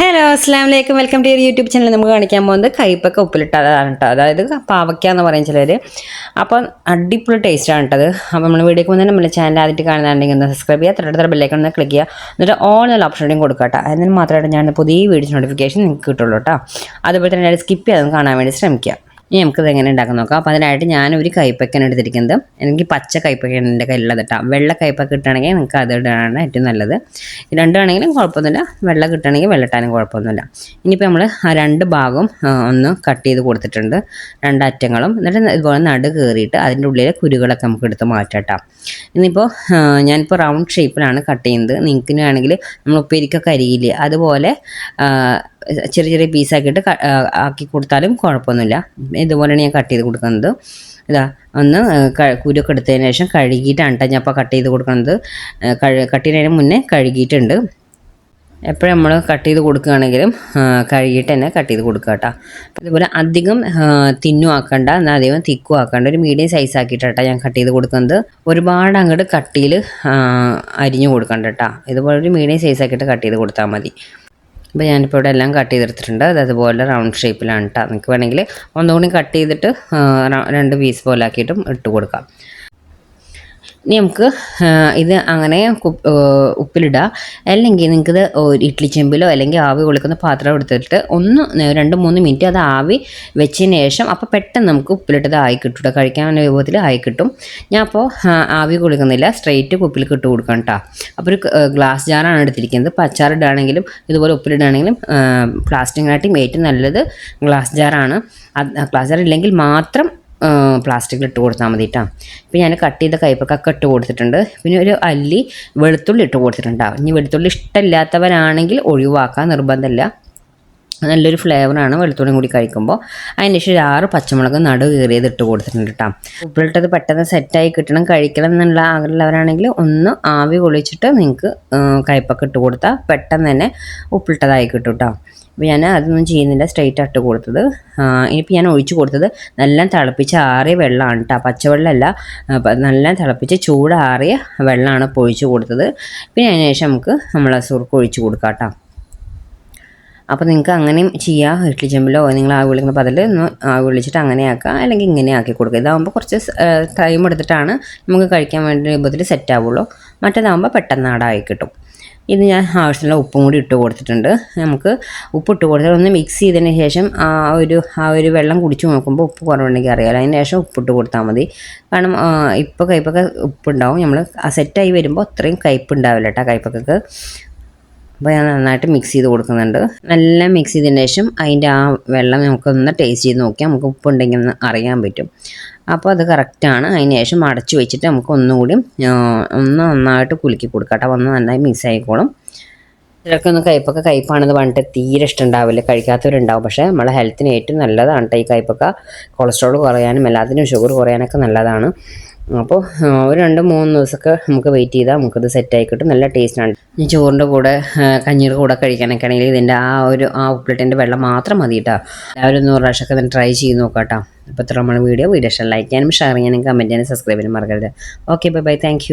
Hello അസ്സാം വലൈക്കും welcome to YouTube channel. നമുക്ക് കാണിക്കാൻ പോകുന്നത് കയ്പൊക്കെ ഉപ്പിലിട്ടതാണ് കേട്ടോ അതായത് പാവയ്ക്ക എന്ന് പറയും ചിലർ അപ്പം അടിപൊളി ടേസ്റ്റാണ് കേട്ടത് അപ്പോൾ നമ്മൾ വീഡിയോക്ക് മുന്നേ നമ്മുടെ ചാനൽ ആദ്യമായിട്ട് കാണുന്നുണ്ടെങ്കിൽ ഒന്ന് സബ്സ്ക്രൈബ് ചെയ്യുക തൊട്ടടുത്ത ബെല്ലൈക്കൺ ഒന്ന് ക്ലിക്ക് ചെയ്യുക. എന്നിട്ട് ഓൾ എന്നുള്ള ഓപ്ഷനും കൊടുക്കുക കേട്ടോ അതിന് മാത്രമായിട്ട് ഞാൻ പുതിയ വീഡിയോ നോട്ടിഫിക്കേഷൻ നിങ്ങൾക്ക് കിട്ടുള്ളൂ കേട്ടോ അതുപോലെ തന്നെ സ്കിപ്പ് ചെയ്യാതെ കാണാൻ വേണ്ടി ശ്രമിക്കുക. ഇനി നമുക്കിത് എങ്ങനെ ഉണ്ടാക്കാൻ നോക്കാം. അപ്പോൾ അതിനായിട്ട് ഒരു കൈപ്പക്കൻ എടുത്തിരിക്കുന്നത്. എനിക്ക് പച്ച കൈപ്പക്കൻ എന്റെ കയ്യിലുള്ളത് കേട്ടോ. വെള്ള കൈപ്പക്ക കിട്ടുകയാണെങ്കിൽ നിങ്ങൾക്ക് അത് ഇടാനാണ് ഏറ്റവും നല്ലത്. രണ്ടാണെങ്കിലും കുഴപ്പമൊന്നുമില്ല. വെള്ള കിട്ടുകയാണെങ്കിൽ വെള്ളട്ടാനും കുഴപ്പമൊന്നുമില്ല. ഇനിയിപ്പോൾ നമ്മൾ ആ രണ്ട് ഭാഗം ഒന്ന് കട്ട് ചെയ്ത് കൊടുത്തിട്ടുണ്ട്. രണ്ടറ്റങ്ങളും എന്നിട്ട് ഇതുപോലെ നടു കയറിയിട്ട് അതിന്റെ ഉള്ളിലെ കുരുകളൊക്കെ നമുക്ക് എടുത്ത് മാറ്റാം ഇനിയിപ്പോൾ ഞാനിപ്പോൾ റൗണ്ട് ഷേപ്പിലാണ് കട്ട് ചെയ്യുന്നത്. നിങ്ങൾക്ക് ആണെങ്കിൽ നമ്മൾ ഉപ്പേരിക്കൊക്കെ അരിയില്ലേ? അതുപോലെ ചെറിയ ചെറിയ പീസാക്കിയിട്ട് ആക്കി കൊടുത്താലും കുഴപ്പമൊന്നുമില്ല. ഇതുപോലെയാണ് ഞാൻ കട്ട് ചെയ്ത് കൊടുക്കുന്നത്. ഇതാ ഒന്ന് കുരുക്കെ എടുത്തതിന് ശേഷം കഴുകിയിട്ടാണ് കേട്ടോ ഞാൻ അപ്പോൾ കട്ട് ചെയ്ത് കൊടുക്കുന്നത്. കട്ട് ചെയ്യുന്നതിന് മുന്നേ കഴുകിയിട്ടുണ്ട്. എപ്പോഴും നമ്മൾ കട്ട് ചെയ്ത് കൊടുക്കുകയാണെങ്കിലും കഴുകിയിട്ട് തന്നെ കട്ട് ചെയ്ത് കൊടുക്കുക കേട്ടോ അതുപോലെ അധികം തിന്നും ആക്കണ്ട എന്നാൽ അധികം തിക്കും ആക്കണ്ട ഒരു മീഡിയം സൈസ് ആക്കിയിട്ടാണ് ഞാൻ കട്ട് ചെയ്ത് കൊടുക്കുന്നത്. ഒരുപാട് അങ്ങോട്ട് കട്ടിയിൽ അരിഞ്ഞു കൊടുക്കണ്ട കേട്ടോ ഇതുപോലെ ഒരു മീഡിയം സൈസ് ആക്കിയിട്ട് കട്ട് ചെയ്ത് കൊടുത്താൽ മതി. അപ്പോൾ ഞാനിപ്പോൾ ഇവിടെ എല്ലാം കട്ട് ചെയ്തെടുത്തിട്ടുണ്ട്. അത് അതുപോലെ റൗണ്ട് ഷേപ്പിലാണ് കേട്ടോ നിങ്ങൾക്ക് വേണമെങ്കിൽ ഒന്നുകൂടി കട്ട് ചെയ്തിട്ട് രണ്ട് പീസ് പോലെ ആക്കിയിട്ടും ഇട്ട് കൊടുക്കാം. ഇനി നമുക്ക് ഇത് അങ്ങനെ ഉപ്പിലിടുക അല്ലെങ്കിൽ നിങ്ങൾക്കിത് ഇഡ്ലി ചെമ്പിലോ അല്ലെങ്കിൽ ആവി കൊളിക്കുന്ന പാത്രം എടുത്തിട്ട് ഒന്ന് രണ്ട് മൂന്ന് മിനിറ്റ് അത് ആവി വെച്ചതിന് ശേഷം അപ്പോൾ പെട്ടെന്ന് നമുക്ക് ഉപ്പിലിട്ടത് ആയി കിട്ടും കഴിക്കാൻ രൂപത്തിൽ ആയി കിട്ടും. ഞാൻ അപ്പോൾ ആവി കൊളിക്കുന്നില്ല. സ്ട്രെയിറ്റ് ഉപ്പിൽ ഇട്ട് കൊടുക്കണം കേട്ടോ അപ്പോൾ ഒരു ഗ്ലാസ് ജാറാണ് എടുത്തിരിക്കുന്നത്. പച്ചാറിടുകയാണെങ്കിലും ഇതുപോലെ ഉപ്പിലിടുകയാണെങ്കിലും പ്ലാസ്റ്റിക്കിനായിട്ടും ഏറ്റവും നല്ലത് ഗ്ലാസ് ജാറാണ്. ഗ്ലാസ് ജാർ ഇല്ലെങ്കിൽ മാത്രം പ്ലാസ്റ്റിക്കിൽ ഇട്ട് കൊടുത്താൽ മതി കേട്ടോ ഇപ്പം ഞാൻ കട്ട് ചെയ്ത കയ്പക്കൊക്കെ ഇട്ട് കൊടുത്തിട്ടുണ്ട്. പിന്നെ ഒരു അല്ലി വെളുത്തുള്ളി ഇട്ട് കൊടുത്തിട്ടുണ്ടാവും ഇനി വെളുത്തുള്ളി ഇഷ്ടമില്ലാത്തവരാണെങ്കിൽ ഒഴിവാക്കാൻ നിർബന്ധമില്ല. നല്ലൊരു ഫ്ലേവറാണ് വെളുത്തുള്ളിയും കൂടി കഴിക്കുമ്പോൾ അതിന് ശേഷം ആറ് പച്ചമുളക് നടു കയറിയത് ഇട്ട് കൊടുത്തിട്ടുണ്ട് കേട്ടോ ഉപ്പിലിട്ടത് പെട്ടെന്ന് സെറ്റായി കിട്ടണം കഴിക്കണം എന്നുള്ള ആഗ്രഹമുള്ളവരാണെങ്കിൽ ഒന്ന് ആവി കൊള്ളിച്ചിട്ട് നിങ്ങൾക്ക് കയ്പൊക്കെ ഇട്ട് കൊടുത്താൽ പെട്ടെന്ന് തന്നെ ഉപ്പിലിട്ടതായി കിട്ടും കേട്ടോ അപ്പോൾ ഞാൻ അതൊന്നും ചെയ്യുന്നില്ല സ്ട്രെയിറ്റ് ഇട്ട് കൊടുത്തത്. ഇനിയിപ്പോൾ ഞാൻ ഒഴിച്ചു കൊടുത്തത് നല്ല തിളപ്പിച്ച ആറിയ വെള്ളമാണ് കേട്ടോ പച്ചവെള്ളമല്ല നല്ല തിളപ്പിച്ച് ചൂടാറിയ വെള്ളമാണ് ഇപ്പോൾ ഒഴിച്ചു കൊടുത്തത്. പിന്നെ അതിന് ശേഷം നമുക്ക് നമ്മൾ സുർക്ക് ഒഴിച്ച് കൊടുക്കാം കേട്ടോ അപ്പോൾ നിങ്ങൾക്ക് അങ്ങനെയും ചെയ്യാം. ഇഡ്ലി ചെമ്പിലോ നിങ്ങൾ ആവി വിളിക്കുന്ന പതിൽ ഒന്ന് ആവി വിളിച്ചിട്ട് അങ്ങനെ ആക്കുക അല്ലെങ്കിൽ ഇങ്ങനെ ആക്കി കൊടുക്കുക ഇതാകുമ്പോൾ കുറച്ച് ടൈം എടുത്തിട്ടാണ് നമുക്ക് കഴിക്കാൻ വേണ്ടി രൂപത്തിൽ സെറ്റ് ആവുള്ളൂ. മറ്റേതാകുമ്പോൾ പെട്ടെന്ന് ആടായി കിട്ടും. ഇത് ഞാൻ ആവശ്യമുള്ള ഉപ്പും കൂടി ഇട്ട് കൊടുത്തിട്ടുണ്ട്. നമുക്ക് ഉപ്പ് ഇട്ട് കൊടുത്താൽ ഒന്ന് മിക്സ് ചെയ്തതിന് ശേഷം ആ ഒരു ആ ഒരു വെള്ളം കുടിച്ച് നോക്കുമ്പോൾ ഉപ്പ് കുറവുണ്ടെങ്കിൽ അറിയാമല്ലോ അതിന് ശേഷം ഉപ്പിട്ട് കൊടുത്താൽ മതി. കാരണം ഇപ്പോൾ കയ്പ്പൊക്കെ ഉപ്പുണ്ടാവും നമ്മൾ സെറ്റായി വരുമ്പോൾ അത്രയും കയ്പ്പ് ഉണ്ടാവില്ല കേട്ടോ കയ്പ്പൊക്കെ അപ്പോൾ ഞാൻ നന്നായിട്ട് മിക്സ് ചെയ്ത് കൊടുക്കുന്നുണ്ട്. നല്ല മിക്സ് ചെയ്തതിന് ശേഷം അതിന്റെ ആ വെള്ളം നമുക്കൊന്ന് ടേസ്റ്റ് ചെയ്ത് നോക്കിയാൽ നമുക്ക് ഉപ്പുണ്ടെങ്കിൽ ഒന്ന് അറിയാൻ പറ്റും. അപ്പോൾ അത് കറക്റ്റാണ് അതിന് ശേഷം അടച്ചു വെച്ചിട്ട് നമുക്ക് ഒന്നുകൂടി ഒന്ന് നന്നായിട്ട് കുലുക്കി കൊടുക്കാം കേട്ടോ. ഒന്ന് നന്നായി മിക്സ് ആയിക്കോളും. ചിലർക്കൊന്നും കയ്പ്പൊക്കെ കയ്പ്പാണെന്ന് പറഞ്ഞിട്ട് തീരെ ഇഷ്ടമുണ്ടാവില്ല. കഴിക്കാത്തവരുണ്ടാവും. പക്ഷേ നമ്മളെ ഹെൽത്തിന് ഏറ്റവും നല്ലതാണ് ഈ കയ്പ്പൊക്കെ. കൊളസ്ട്രോൾ കുറയാനും എല്ലാത്തിനും ഷുഗർ കുറയാനൊക്കെ നല്ലതാണ്. അപ്പോൾ ഒരു രണ്ട് മൂന്ന് ദിവസമൊക്കെ നമുക്ക് വെയിറ്റ് ചെയ്താൽ നമുക്കത് സെറ്റായി കിട്ടും. നല്ല ടേസ്റ്റാണ് ഈ ചോറിന്റെ കൂടെ കഞ്ഞീർ കൂടെ കഴിക്കാനൊക്കെ ആണെങ്കിൽ ഇതിന്റെ ആ ഒരു ആ ഉപ്പിലിട്ടിന്റെ വെള്ളം മാത്രം മതി കേട്ടോ എല്ലാവരും നൂറ് പ്രാവശ്യമൊക്കെ തന്നെ ട്രൈ ചെയ്ത് നോക്കാം കേട്ടോ അപ്പോൾ ഇത്ര നമ്മൾ വീഡിയോ വീഡിയോ ഇഷ്ടം ലൈക്ക് ചെയ്യാനും ഷെയർ ചെയ്യാനും കമന്റ് ചെയ്യാനും സബ്സ്ക്രൈബ് ചെയ്യാനും മറക്കരുത്. Okay bye bye thank